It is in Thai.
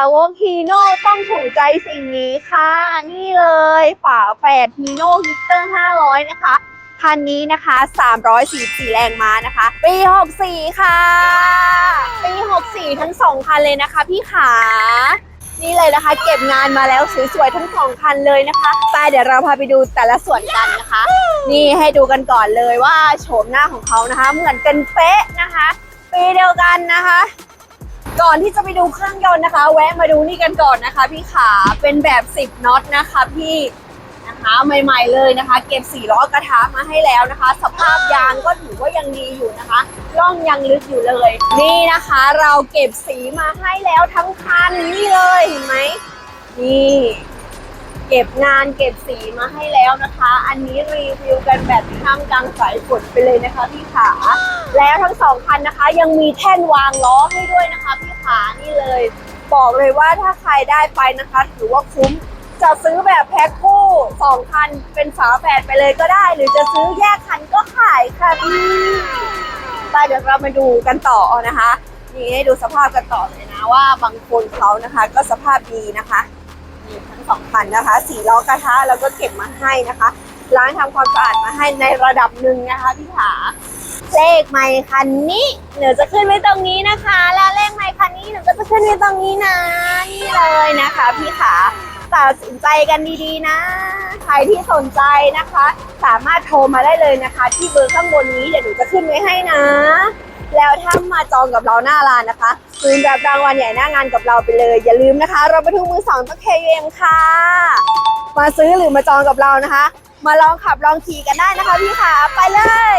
าวกฮีโน่ต้องถูกใจสิ่งนี้ค่ะ นี่เลยฝาแฝดฮีโน่ฮิตเตอร์ 500 นะคะ คันนี้นะคะ 344 แรงม้านะคะ ปี 64 ค่ะ ปี 64 ทั้งสองคันเลยนะคะพี่ขานี่เลยนะคะ เก็บงานมาแล้วสวยๆทั้งสองคันเลยนะคะไปเดี๋ยวเราพาไปดูแต่ละส่วนกันนะคะ นี่ให้ดูกันก่อนเลยว่าโฉมหน้าของเขานะคะ เหมือนกันเป๊ะนะคะ ปีเดียวกันนะคะ ก่อนที่จะไปดูเครื่องยนต์นะคะ แวะมาดูนี่กันก่อนนะคะ พี่ขาเป็นแบบ 10น็อตนะคะพี่นะคะใหม่ ๆเลยนะคะ เก็บสี่ล้อกระทะมาให้แล้วนะคะ สภาพยางก็ถือว่ายังดีอยู่นะคะร่องยังลึกอยู่เลย นี่นะคะ เราเก็บสีมาให้แล้วทั้งคันนี่เลยเห็นไหมนี่ เก็บงานเก็บสีมาให้แล้วนะคะ อันนี้รีวิวกันแบบท่ามกลางสายฝนไปเลยนะคะพี่ขา แล้วทั้งสองคันนะคะ ยังมีแท่นวางล้อให้ด้วยนะคะพี่ขานี่เลย บอกเลยว่าถ้าใครได้ไปนะคะ ถือว่าคุ้มจะซื้อแบบแพ็คคู่สองคันเป็นฝาแฝดไปเลยก็ได้ หรือจะซื้อแยกคันก็ขายค่ะพี่ไปเดี๋ยวเรามาดูกันต่อนะคะนี่ให้ดูสภาพกันต่อเลยนะว่าบางคนเขานะคะ ก็สภาพดีนะคะ ทั้งสองคันนะคะสี่ล้อกระทะแล้วก็เก็บมาให้นะคะล้างทำความสะอาดมาให้ในระดับหนึ่งนะคะพี่ขาเลขไมค์คันนี้หนูจะขึ้นไว้ตรงนี้นะคะ แล้วเลขไมค์คันนี้หนูก็จะขึ้นไว้ตรงนี้นะนี่เลยนะคะ พี่ขาตัดสินใจกันดีๆนะ ใครที่สนใจนะคะ สามารถโทรมาได้เลยนะคะ ที่เบอร์ข้างบนนี้เดี๋ยวหนูจะขึ้นไว้ให้นะ แล้วถ้ามาจองกับเราหน้าร้านนะคะ คืนรับรางวัลใหญ่หน้างานกับเราไปเลย อย่าลืมนะคะ เราไปทุกมือสองต้องเคเอ็มค่ะ มาซื้อหรือมาจองกับเรานะคะ มาลองขับลองขี่กันได้นะคะพี่ขาไปเลย